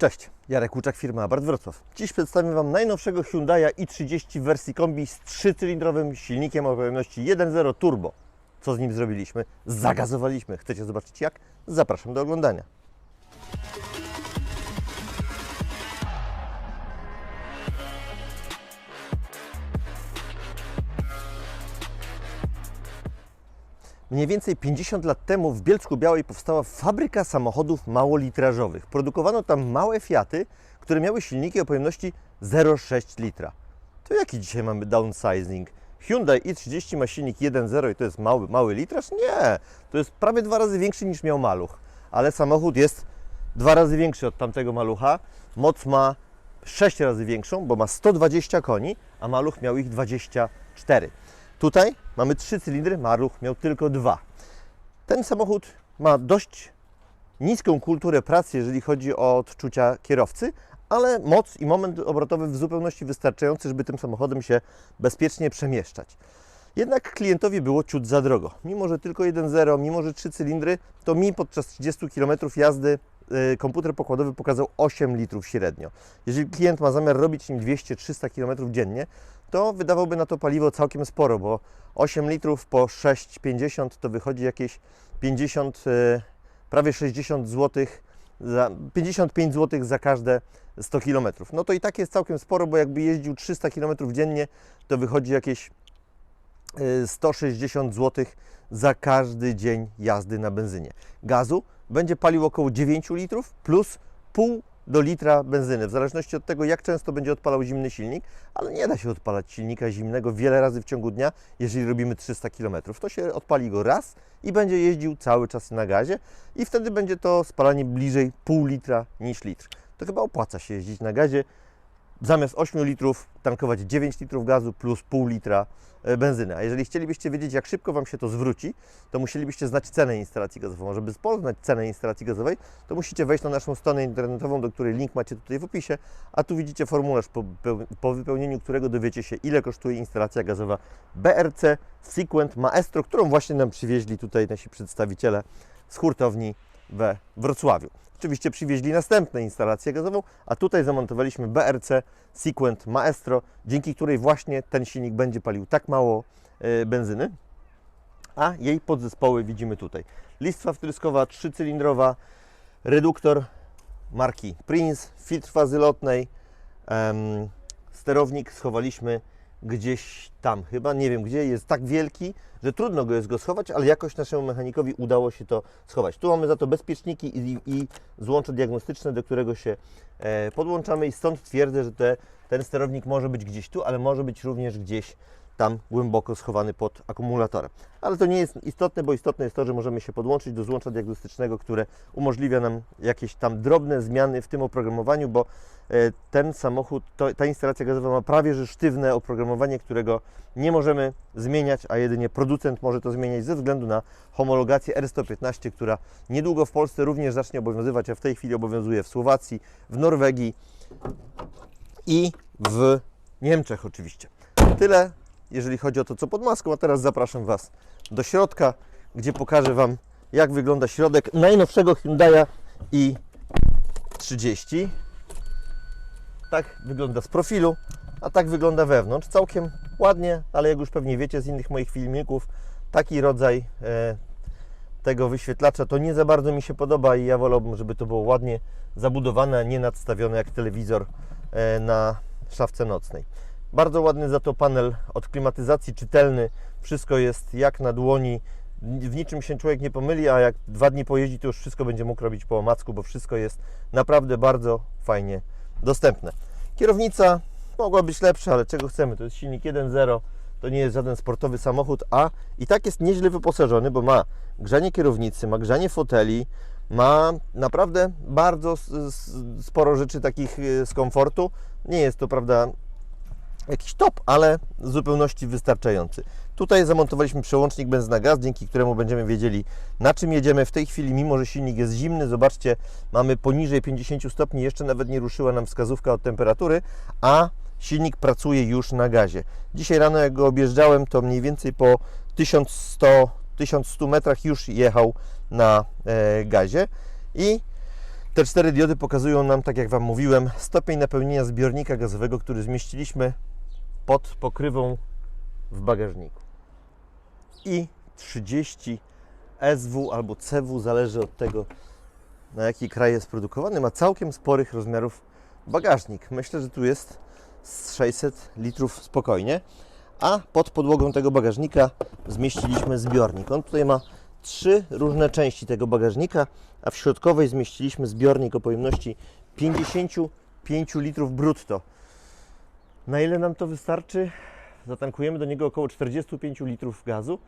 Cześć, Jarek Łuczak, firma Abart Wrocław. Dziś przedstawię Wam najnowszego Hyundai'a i30 w wersji kombi z trzycylindrowym silnikiem o pojemności 1.0 turbo. Co z nim zrobiliśmy? Zagazowaliśmy. Chcecie zobaczyć jak? Zapraszam do oglądania. Mniej więcej 50 lat temu w Bielsku Białej powstała fabryka samochodów małolitrażowych. Produkowano tam małe Fiaty, które miały silniki o pojemności 0,6 litra. To jaki dzisiaj mamy downsizing? Hyundai i30 ma silnik 1.0 i to jest mały, mały litraż? Nie, to jest prawie dwa razy większy niż miał maluch. Ale samochód jest dwa razy większy od tamtego malucha. Moc ma 6 razy większą, bo ma 120 koni, a maluch miał ich 24. Tutaj mamy trzy cylindry, maluch miał tylko dwa. Ten samochód ma dość niską kulturę pracy, jeżeli chodzi o odczucia kierowcy, ale moc i moment obrotowy w zupełności wystarczający, żeby tym samochodem się bezpiecznie przemieszczać. Jednak klientowi było ciut za drogo. Mimo, że tylko 1.0, mimo, że 3 cylindry, to mi podczas 30 km jazdy y, komputer pokładowy pokazał 8 litrów średnio. Jeżeli klient ma zamiar robić nim 200-300 km dziennie, to wydawałby na to paliwo całkiem sporo, bo 8 litrów po 6,50 to wychodzi jakieś 50, y, prawie 60 zł, za, 55 zł za każde 100 km. No to i tak jest całkiem sporo, bo jakby jeździł 300 km dziennie, to wychodzi jakieś y, 160 zł za każdy dzień jazdy na benzynie. Gazu będzie palił około 9 litrów plus pół do litra benzyny, w zależności od tego, jak często będzie odpalał zimny silnik, ale nie da się odpalać silnika zimnego wiele razy w ciągu dnia, jeżeli robimy 300 km. To się odpali go raz i będzie jeździł cały czas na gazie i wtedy będzie to spalanie bliżej pół litra niż litr. To chyba opłaca się jeździć na gazie, zamiast 8 litrów tankować 9 litrów gazu plus pół litra e, benzyny. A jeżeli chcielibyście wiedzieć, jak szybko Wam się to zwróci, to musielibyście znać cenę instalacji gazową. A Żeby poznać cenę instalacji gazowej, to musicie wejść na naszą stronę internetową, do której link macie tutaj w opisie, a tu widzicie formularz, po, po wypełnieniu którego dowiecie się, ile kosztuje instalacja gazowa BRC Sequent Maestro, którą właśnie nam przywieźli tutaj nasi przedstawiciele z hurtowni we Wrocławiu. Oczywiście przywieźli następną instalację gazową, a tutaj zamontowaliśmy BRC Sequent Maestro, dzięki której właśnie ten silnik będzie palił tak mało e, benzyny, a jej podzespoły widzimy tutaj. Listwa wtryskowa trzycylindrowa, reduktor marki Prince, filtr fazy lotnej, sterownik schowaliśmy gdzieś tam chyba, nie wiem gdzie, jest tak wielki, że trudno go jest go schować, ale jakoś naszemu mechanikowi udało się to schować. Tu mamy za to bezpieczniki i, i złącze diagnostyczne, do którego się e, podłączamy i stąd twierdzę, że te, ten sterownik może być gdzieś tu, ale może być również gdzieś tam głęboko schowany pod akumulatorem. Ale to nie jest istotne, bo istotne jest to, że możemy się podłączyć do złącza diagnostycznego, które umożliwia nam jakieś tam drobne zmiany w tym oprogramowaniu, bo e, ten samochód, to, ta instalacja gazowa ma prawie że sztywne oprogramowanie, którego nie możemy zmieniać, a jedynie producent może to zmieniać ze względu na homologację R115, która niedługo w Polsce również zacznie obowiązywać, a w tej chwili obowiązuje w Słowacji, w Norwegii i w Niemczech oczywiście. Tyle, jeżeli chodzi o to, co pod maską, a teraz zapraszam Was do środka, gdzie pokażę Wam, jak wygląda środek najnowszego Hyundai'a i30. Tak wygląda z profilu, a tak wygląda wewnątrz. Całkiem ładnie, ale jak już pewnie wiecie z innych moich filmików, taki rodzaj e, tego wyświetlacza to nie za bardzo mi się podoba i ja wolałbym, żeby to było ładnie zabudowane, a nie nadstawione jak telewizor e, na szafce nocnej. Bardzo ładny za to panel od klimatyzacji, czytelny. Wszystko jest jak na dłoni. W niczym się człowiek nie pomyli, a jak dwa dni pojeździ, to już wszystko będzie mógł robić po omacku, bo wszystko jest naprawdę bardzo fajnie dostępne. Kierownica mogła być lepsza, ale czego chcemy? To jest silnik 1.0, to nie jest żaden sportowy samochód, a i tak jest nieźle wyposażony, bo ma grzanie kierownicy, ma grzanie foteli, ma naprawdę bardzo sporo rzeczy takich y, z komfortu. Nie jest to, prawda, jakiś top, ale w zupełności wystarczający. Tutaj zamontowaliśmy przełącznik benzyna gaz, dzięki któremu będziemy wiedzieli na czym jedziemy. W tej chwili, mimo że silnik jest zimny, zobaczcie, mamy poniżej 50 stopni, jeszcze nawet nie ruszyła nam wskazówka od temperatury, a silnik pracuje już na gazie. Dzisiaj rano jak go objeżdżałem, to mniej więcej po 1100, 1100 metrach już jechał na e, gazie i Te cztery diody pokazują nam, tak jak Wam mówiłem, stopień napełnienia zbiornika gazowego, który zmieściliśmy pod pokrywą w bagażniku. I 30 SW albo CW, zależy od tego, na jaki kraj jest produkowany, ma całkiem sporych rozmiarów bagażnik. Myślę, że tu jest z 600 litrów spokojnie. A pod podłogą tego bagażnika zmieściliśmy zbiornik. On tutaj ma trzy różne części tego bagażnika, a w środkowej zmieściliśmy zbiornik o pojemności 55 litrów brutto. Na ile nam to wystarczy? Zatankujemy do niego około 45 litrów gazu.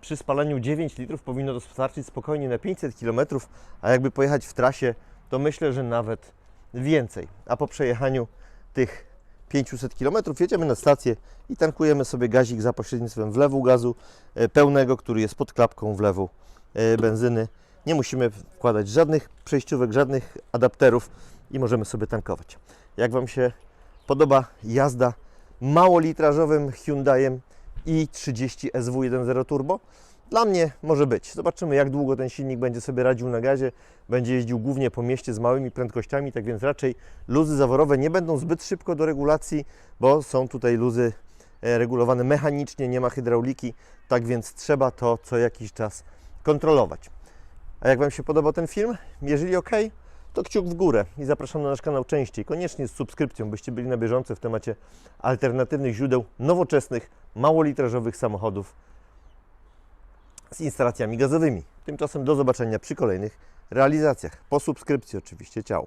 Przy spalaniu 9 litrów powinno to starczyć spokojnie na 500 km, a jakby pojechać w trasie, to myślę, że nawet więcej. A po przejechaniu tych 500 km jedziemy na stację i tankujemy sobie gazik za pośrednictwem wlewu gazu e, pełnego, który jest pod klapką wlewu e, benzyny. Nie musimy wkładać żadnych przejściówek, żadnych adapterów i możemy sobie tankować. Jak Wam się podoba jazda małolitrażowym Hyundaiem i30 SW 1.0 Turbo? Dla mnie może być. Zobaczymy, jak długo ten silnik będzie sobie radził na gazie. Będzie jeździł głównie po mieście z małymi prędkościami, tak więc raczej luzy zaworowe nie będą zbyt szybko do regulacji, bo są tutaj luzy e, regulowane mechanicznie, nie ma hydrauliki, tak więc trzeba to co jakiś czas kontrolować. A jak Wam się podobał ten film? Jeżeli ok, to kciuk w górę i zapraszam na nasz kanał częściej, koniecznie z subskrypcją, byście byli na bieżąco w temacie alternatywnych źródeł nowoczesnych, małolitrażowych samochodów z instalacjami gazowymi. Tymczasem do zobaczenia przy kolejnych realizacjach. Po subskrypcji oczywiście. Ciao.